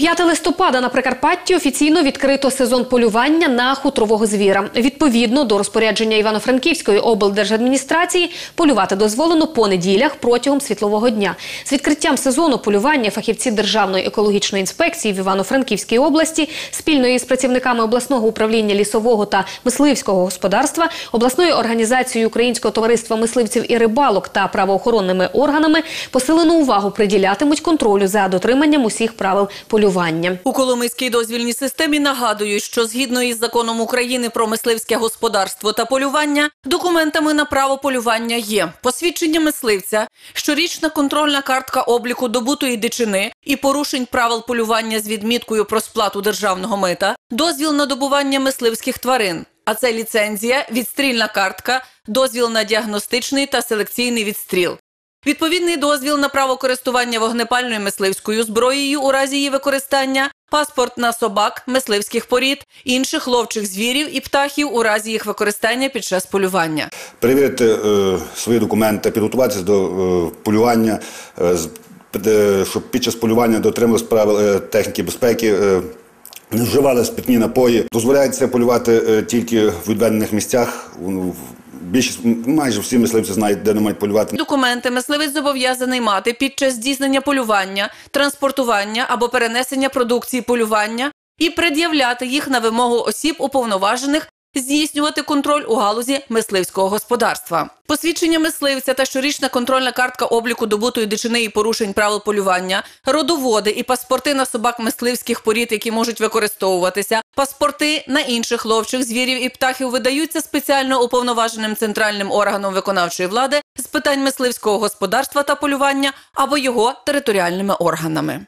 5 листопада на Прикарпатті офіційно відкрито сезон полювання на хутрового звіра. Відповідно до розпорядження Івано-Франківської облдержадміністрації, полювати дозволено по неділях протягом світлового дня. З відкриттям сезону полювання фахівці Державної екологічної інспекції в Івано-Франківській області спільно із працівниками обласного управління лісового та мисливського господарства, обласною організацією Українського товариства мисливців і рибалок та правоохоронними органами посилену увагу приділятимуть контролю за дотриманням усіх правил полювання. У Коломийській дозвільній системі нагадують, що згідно із законом України про мисливське господарство та полювання, документами на право полювання є посвідчення мисливця, щорічна контрольна картка обліку добутої дичини і порушень правил полювання з відміткою про сплату державного мита, дозвіл на добування мисливських тварин. А це ліцензія, відстрільна картка, дозвіл на діагностичний та селекційний відстріл. Відповідний дозвіл на право користування вогнепальною мисливською зброєю у разі її використання, паспорт на собак, мисливських порід, інших ловчих звірів і птахів у разі їх використання під час полювання. перевірити е, свої документи, підготуватися до е, полювання, е, е, щоб під час полювання дотримувалися правил е, техніки безпеки. Не вживали спиртні напої. Дозволяється полювати е, тільки в відведених місцях. Більшість майже всі мисливці знають, де не мають полювати. Документи мисливець зобов'язаний мати під час здійснення полювання, транспортування або перенесення продукції полювання і пред'являти їх на вимогу осіб уповноважених здійснювати контроль у галузі мисливського господарства. Посвідчення мисливця та щорічна контрольна картка обліку добутої дичини і порушень правил полювання, родоводи і паспорти на собак мисливських порід, які можуть використовуватися, паспорти на інших ловчих звірів і птахів видаються спеціально уповноваженим центральним органом виконавчої влади з питань мисливського господарства та полювання або його територіальними органами.